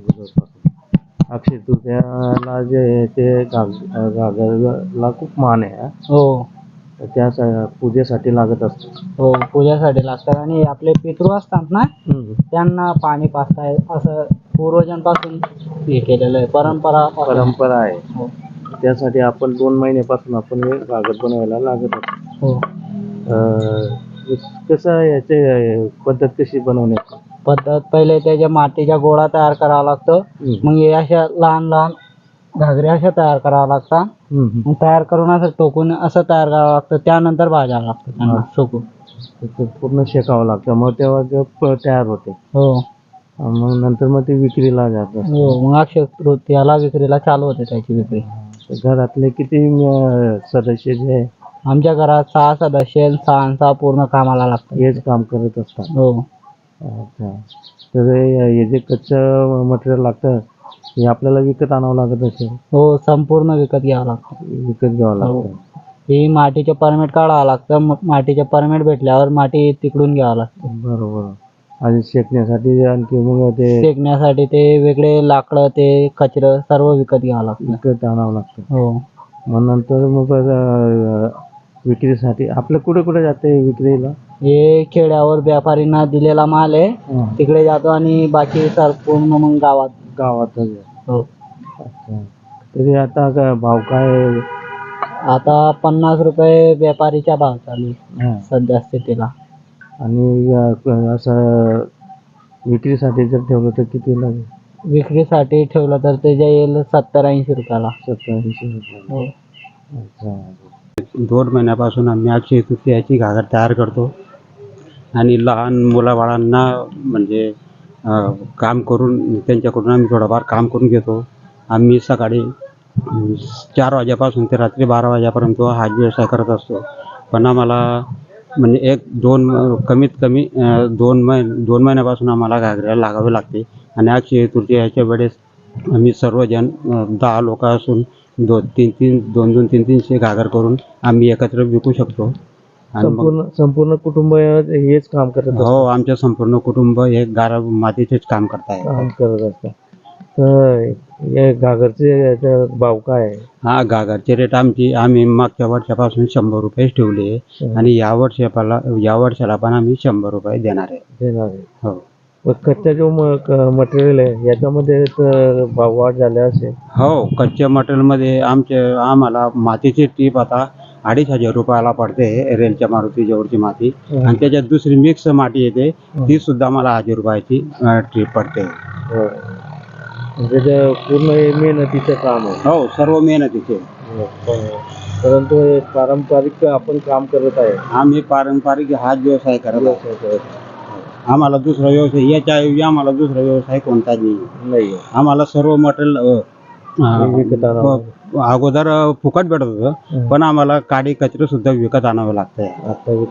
अगोदरपासून अक्षय तृतीयाला जे आहे ते घाग घागरला खूप मान आहे हा. हो. तर त्या स- पूजेसाठी लागत असतं. हो पूजेसाठी लागतात. आणि आपले पितृ असतात ना त्यांना पाणी पाजताय असं पूर्वजांपासून हे केलेलं आहे. परंपरा परंपरा आहे. हो. त्यासाठी आपण दोन महिन्यापासून आपण हे घागर बनवायला लागत असतो. हो. अं, कसं याचे अं, पद्धत कशी बनवण्याची? पद्धत पहिले त्याच्या मातीच्या गोळा तयार करावा लागतो. मग हे अशा लहान लहान घागऱ्या अशा तयार कराव्या लागतात. मग तयार करून असं टोकून असं तयार करावं लागतं. त्यानंतर भाजावं लागतं त्यांना. सुकून. ते पूर्ण शेकावं लागतं. मग तेव्हा ते प- तयार होते. हो. मग नंतर मग ते विक्रीला जातं हो मग अक्षय तृतीयाला विक्रीला चालू होते त्याची विक्री. तर घरातले किती अं, सदस्य जे आहे? आमच्या घरात सहा सदस्य आहेत, सहा सहा पूर्ण कामाला लागतात. हेच काम करत असतात. हो. अच्छा. तर हे हे जे कच्चं मटेरियल लागतं हे आपल्याला विकत आणावं लागत असेल? हो संपूर्ण विकत घ्यावं लागतं. विकत घ्यावं हो. लागतं. ही मातीचे परमिट काढावं लागतं. मग मातीचे परमिट भेटल्यावर माती तिकडून घ्यावं लागतं. बरोबर. आणि शेकण्यासाठी आणखी मग ते शेकण्यासाठी ते वेगळे लाकडं ते कचरं सर्व विकत घ्यावं लागतं. विकत आणावं लागतं. हो. मग नंतर मग अं, विक्रीसाठी आपलं कुठे कुठे जाते विक्रीला? हे खेड्यावर व्यापारींना दिलेला माल आहे तिकडे जातो आणि बाकी सर पूर्ण मग गावात. गावातच आहे. हो. अच्छा. तरी आता काय भाव काय? आहे? आता पन्नास रुपये व्यापारीचा भाव चालू आहे हा. सध्या स्थितीला. आणि अं, असं विक्रीसाठी जर ठेवलं तर किती लागेल? विक्रीसाठी ठेवलं तर ते येईल सत्तर ऐंशी रुपयाला. सत्तर ऐंशी रुपये हो. अच्छा. दोन महिन्यापासून आम्ही अक्षय तृतीयाची घागर तयार करतो. आणि लहान मुलाबाळांना म्हणजे काम करून त्यांच्याकडून आम्ही थोडंफार काम करून घेतो. आम्ही सकाळी चार वाजेपासून ते रात्री बारा वाजेपर्यंत हा व्यवसाय करत असतो. पण आम्हाला म्हणजे एक दोन कमीत कमी दोन महिन दोन महिन्यापासून आम्हाला घागऱ्याला लागावे लागते. आणि अक्षय तृतीयाच्या वेळेस आम्ही सर्वजण दहा लोक असून दोन तीन तीन दोन दोन तीन तीनशे घागर करून आम्ही एकत्र विकू शकतो. आणि मग संपूर्ण संपूर्ण कुटुंब हेच काम करत असतं हो आमचे संपूर्ण कुटुंब हे गारा मातीचेच काम करत आहे काम करत असतात. तर हे घागरचे याचा भाव काय आहे? हा घागरचे रेट आमची आम्ही मागच्या वर्षापासून शंभर रुपयेच ठेवले आणि या वर्षाला या वर्षाला पण आम्ही शंभर रुपये देणार आहे. देणार आहे. हो. मग कच्चा जो मटेरियल आहे याच्यामध्ये तर भाव वाढ झाल्या असेल. हो कच्च्या मटेरियलमध्ये आमचे आम्हाला मातीची टीप आता अडीच हजार रुपयाला पडते रेलच्या मारुती जवळची माती. आणि त्याच्यात दुसरी मिक्स माती येते ती सुद्धा मला हजार रुपयाची ट्रीप पडते. हो. म्हणजे ते पूर्ण हे मेहनतीचं काम आहे. हो सर्व मेहनतीचे. परंतु हे पारंपरिक आपण काम करत आहे. आम्ही पारंपरिक हाच व्यवसाय करत आहोत. आम्हाला दुसरा व्यवसाय याच्याऐवजी आम्हाला दुसरा व्यवसाय कोणताच नाही. नाही. आम्हाला सर्व मटेरियल विकत आणावं. अगोदर फुकट भेटत होतं. पण आम्हाला काडी कचरे सुद्धा विकत आणावं लागतंय. आता